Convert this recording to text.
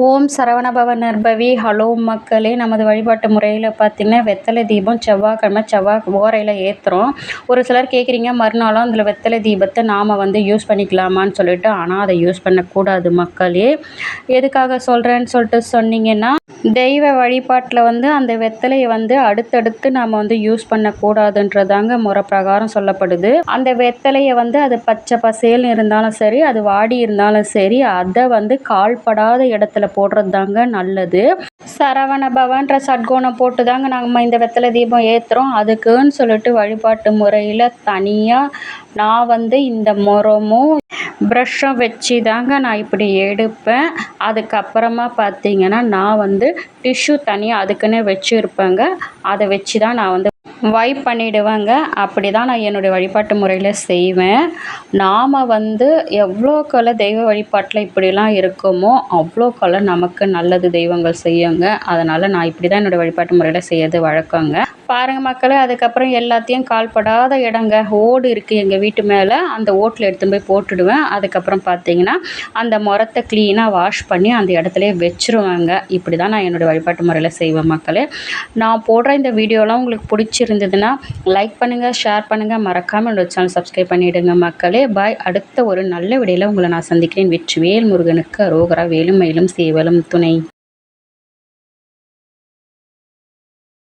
ஓம் சரவணபவ நற்பவி hello மக்களே நமது வழிபாட்டு முறையில் பார்த்திங்கன்னா வெத்தலை தீபம் செவ்வாய்க்கிழமை செவ்வாய் ஓரையில் ஏற்றுறோம் ஒரு சிலர் கேட்குறீங்க மறுநாளும் அதில் வெத்தலை தீபத்தை நாம் வந்து யூஸ் பண்ணிக்கலாமான்னு சொல்லிட்டு ஆனால் அதை யூஸ் பண்ணக்கூடாது மக்களே. எதுக்காக சொல்கிறேன்னு சொல்லிட்டு சொன்னீங்கன்னா தெய்வ வழிபாட்டில் வந்து அந்த வெத்தலையை வந்து அடுத்தடுத்து நாம் வந்து யூஸ் பண்ணக்கூடாதுன்றதாங்க முறை பிரகாரம் சொல்லப்படுது. அந்த வெத்தலையை வந்து அது பச்சை பசேல்னு இருந்தாலும் சரி அது வாடி இருந்தாலும் சரி அதை வந்து கால்படாத இடத்துல போடுறது தாங்க நல்லது. சரவண பவன்ற சட்கோணம் போட்டு தாங்க நம்ம இந்த வெத்தலை தீபம் ஏற்றுறோம் அதுக்குன்னு சொல்லிட்டு வழிபாட்டு முறையில் தனியாக நான் வந்து இந்த முறமும் ப்ரஷ்ஷும் வச்சு தாங்க நான் இப்படி எடுப்பேன். அதுக்கப்புறமா பார்த்தீங்கன்னா நான் வந்து டிஷ்யூ தனியாக அதுக்குன்னே வச்சுருப்பேங்க. அதை வச்சு தான் நான் வந்து வைப் பண்ணிவிடுவேங்க அப்படி தான் நான் என்னுடைய வழிபாட்டு முறையில் செய்வேன். நாம் வந்து எவ்வளோக்கெல்லாம் தெய்வ வழிபாட்டில் இப்படிலாம் இருக்கோமோ அவ்வளோக்கெல்லாம் நமக்கு நல்லது தெய்வங்கள் செய்யுங்க. அதனால் நான் இப்படி தான் என்னுடைய வழிபாட்டு முறையில் செய்யறது வழக்கங்க. பாருங்கள் மக்களே அதுக்கப்புறம் எல்லாத்தையும் கால்படாத இடங்க. ஓடு இருக்குது எங்கள் வீட்டு மேலே. அந்த ஓட்டில் எடுத்துன்னு போய் போட்டுடுவேன். அதுக்கப்புறம் பார்த்தீங்கன்னா அந்த முறத்தை க்ளீனாக வாஷ் பண்ணி அந்த இடத்துலையே வச்சுருவாங்க. இப்படி தான் நான் என்னுடைய வழிபாட்டு முறையில் செய்வேன் மக்களே. நான் போடுற இந்த வீடியோலாம் உங்களுக்கு பிடிச்சிருந்ததுன்னா லைக் பண்ணுங்கள் ஷேர் பண்ணுங்கள் மறக்காமல் என்னோட சேனல் சப்ஸ்கிரைப் பண்ணிவிடுங்க மக்களே. பாய் அடுத்த ஒரு நல்ல விடையில் உங்களை நான் சந்திக்கிறேன். வெற்றிவேல் முருகனுக்கு அரோகரா வேலும் மயிலும் சேவலும் துணை.